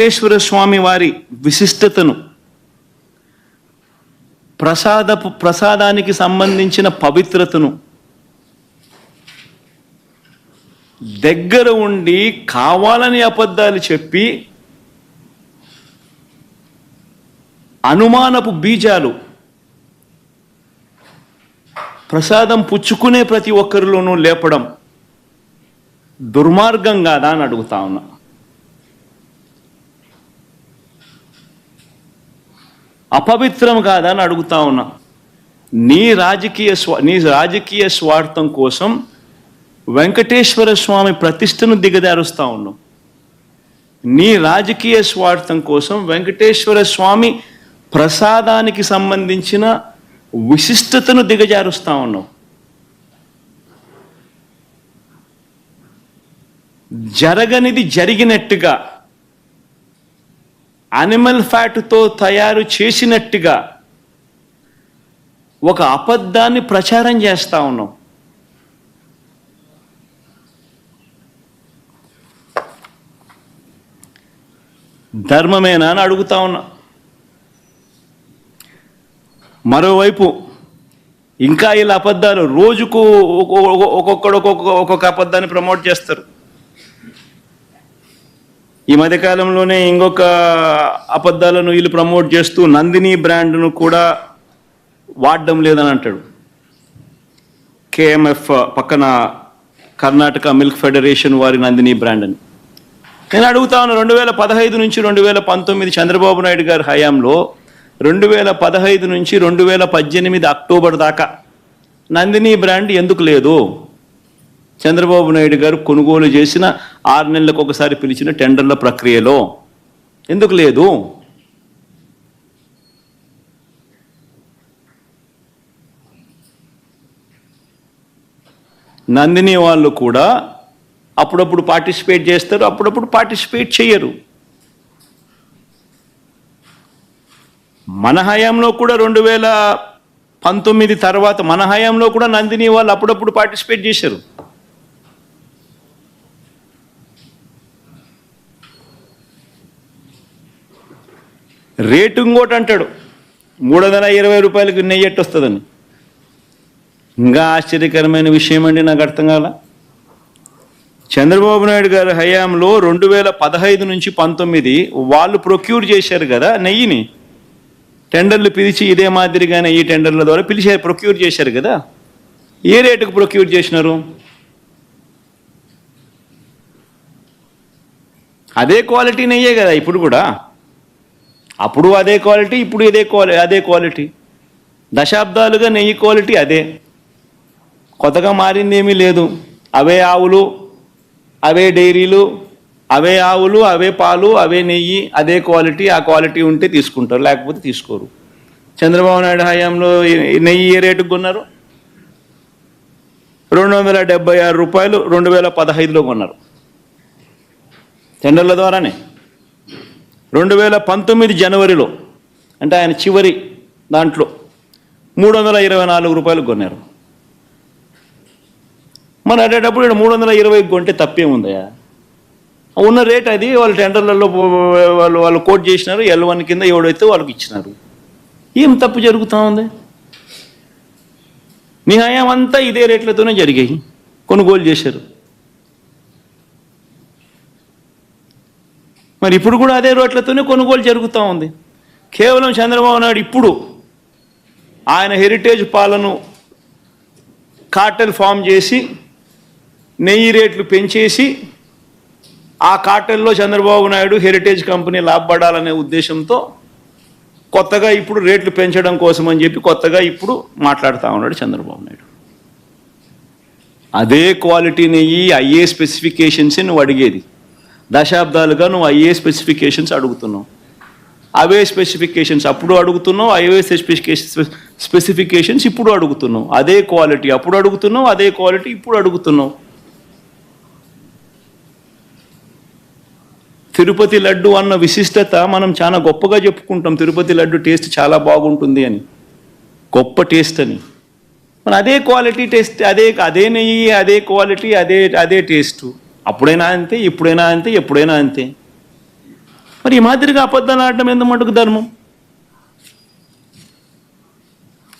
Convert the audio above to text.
వెంకటేశ్వర స్వామి వారి విశిష్టతను ప్రసాదపు ప్రసాదానికి సంబంధించిన పవిత్రతను దగ్గర ఉండి కావాలని అబద్ధాలు చెప్పి అనుమానపు బీజాలు ప్రసాదం పుచ్చుకునే ప్రతి ఒక్కరిలోనూ లేపడం దుర్మార్గం కాదా అని అడుగుతా ఉన్నా. అపవిత్రం కాదా అని అడుగుతా ఉన్నా. నీ రాజకీయ స్వా నీ రాజకీయ స్వార్థం కోసం వెంకటేశ్వర స్వామి ప్రతిష్టను దిగదారుస్తా ఉన్నాం నీ రాజకీయ స్వార్థం కోసం వెంకటేశ్వర స్వామి ప్రసాదానికి సంబంధించిన విశిష్టతను దిగజారుస్తా ఉన్నాం జరగనిది జరిగినట్టుగా అనిమల్ ఫ్యాట్తో తయారు చేసినట్టుగా ఒక అబద్ధాన్ని ప్రచారం చేస్తా ఉన్నాం. ధర్మమేనా అని అడుగుతా ఉన్నా. మరోవైపు ఇంకా ఇలా అబద్ధాలు రోజుకు ఒక్కొక్కడు ఒక్కొక్క ఒక్కొక్క అబద్ధాన్ని ప్రమోట్ చేస్తారు. ఈ మధ్యకాలంలోనే ఇంకొక అబద్ధాలను వీళ్ళు ప్రమోట్ చేస్తూ నందిని బ్రాండ్ను కూడా వాడడం లేదని అంటాడు. కేఎంఎఫ్ పక్కన కర్ణాటక మిల్క్ ఫెడరేషన్ వారి నందిని బ్రాండ్ అని నేను అడుగుతాను రెండు వేల పదహైదు నుంచి రెండు వేల పంతొమ్మిది చంద్రబాబు నాయుడు గారి హయాంలో రెండు వేల పదహైదు నుంచి రెండు వేల పద్దెనిమిది అక్టోబర్ దాకా నందిని బ్రాండ్ ఎందుకు లేదు? చంద్రబాబు నాయుడు గారు కొనుగోలు చేసిన ఆరు నెలలకు ఒకసారి పిలిచిన టెండర్ల ప్రక్రియలో. ఎందుకు లేదు? నందిని వాళ్ళు కూడా అప్పుడప్పుడు పార్టిసిపేట్ చేస్తారు అప్పుడప్పుడు పార్టిసిపేట్ చేయరు. మన హయాంలో కూడా రెండు వేల పంతొమ్మిది తర్వాత మన హయాంలో కూడా నందిని వాళ్ళు అప్పుడప్పుడు పార్టిసిపేట్ చేశారు. రేటు ఇంకోటి అంటాడు. మూడు వందల ఇరవై రూపాయలకు నెయ్యి ఎట్టు వస్తుందని ఇంకా ఆశ్చర్యకరమైన విషయం అండి నాకు అర్థం కాల. చంద్రబాబు నాయుడు గారి హయాంలో రెండు వేల పదహైదు నుంచి పంతొమ్మిది వాళ్ళు ప్రొక్యూర్ చేశారు కదా నెయ్యిని. టెండర్లు పిలిచి ఇదే మాదిరిగానే ఈ టెండర్ల ద్వారా పిలిచారు ప్రొక్యూర్ చేశారు కదా. ఏ రేటుకు ప్రొక్యూర్ చేసినారు? అదే క్వాలిటీ నెయ్యే కదా ఇప్పుడు కూడా. అప్పుడు అదే క్వాలిటీ ఇప్పుడు ఇదే క్వాలి అదే క్వాలిటీ. దశాబ్దాలుగా నెయ్యి క్వాలిటీ అదే. కొత్తగా మారింది ఏమీ లేదు. అవే ఆవులు అవే డైరీలు అవే ఆవులు అవే పాలు అవే నెయ్యి అదే క్వాలిటీ ఆ క్వాలిటీ ఉంటే తీసుకుంటారు లేకపోతే తీసుకోరు. చంద్రబాబు నాయుడు హయాంలో నెయ్యి ఏ రేటుకు కొన్నారు? రెండు వందల డెబ్బై ఆరు రూపాయలు రెండు వేల పదహైదులో కొన్నారు. టెండర్ల ద్వారానే. రెండు వేల పంతొమ్మిది జనవరిలో అంటే ఆయన చివరి దాంట్లో మూడు వందల ఇరవై నాలుగు రూపాయలు కొన్నారు. మరి అడేటప్పుడు ఇక్కడ మూడు వందల ఇరవై కొంటే తప్పేముందయా ఉన్న రేట్ అది వాళ్ళు టెండర్లలో వాళ్ళు వాళ్ళు కోట్ చేసినారు ఎల్ వన్ కింద ఎవడైతే వాళ్ళకి ఇచ్చినారు. ఏం తప్పు జరుగుతూ ఉంది? నీ హయాం అంతా ఇదే రేట్లతోనే జరిగాయి కొనుగోలు చేశారు. మరి ఇప్పుడు కూడా అదే రోడ్లతోనే కొనుగోలు జరుగుతూ ఉంది. కేవలం చంద్రబాబు నాయుడు ఇప్పుడు ఆయన హెరిటేజ్ పాలను కార్టెల్ ఫామ్ చేసి నెయ్యి రేట్లు పెంచేసి ఆ కార్టెల్లో చంద్రబాబు నాయుడు హెరిటేజ్ కంపెనీ లాభపడాలనే ఉద్దేశంతో కొత్తగా ఇప్పుడు రేట్లు పెంచడం కోసం అని చెప్పి కొత్తగా ఇప్పుడు మాట్లాడుతూ ఉన్నాడు చంద్రబాబు నాయుడు. అదే క్వాలిటీ నెయ్యి అయ్యే స్పెసిఫికేషన్స్ నువ్వు అడిగేది. దశాబ్దాలుగా నువ్వు అయ్యే స్పెసిఫికేషన్స్ అడుగుతున్నావు. అవే స్పెసిఫికేషన్స్ అప్పుడు అడుగుతున్నావు అవే స్పెసిఫికేషన్స్ స్పెసిఫికేషన్స్ ఇప్పుడు అడుగుతున్నావు. అదే క్వాలిటీ అప్పుడు అడుగుతున్నావు అదే క్వాలిటీ ఇప్పుడు అడుగుతున్నావు. తిరుపతి లడ్డు అన్న విశిష్టత మనం చాలా గొప్పగా చెప్పుకుంటాం. తిరుపతి లడ్డు టేస్ట్ చాలా బాగుంటుంది అని. గొప్ప టేస్ట్ అని. మన అదే క్వాలిటీ టేస్ట్ అదే అదే నెయ్యి అదే క్వాలిటీ అదే అదే టేస్ట్. అప్పుడైనా అంతే ఇప్పుడైనా అంతే ఎప్పుడైనా అంతే. మరి ఈ మాదిరిగా అబద్ధాలు ఆడటం ఎంత మటుకు ధర్మం?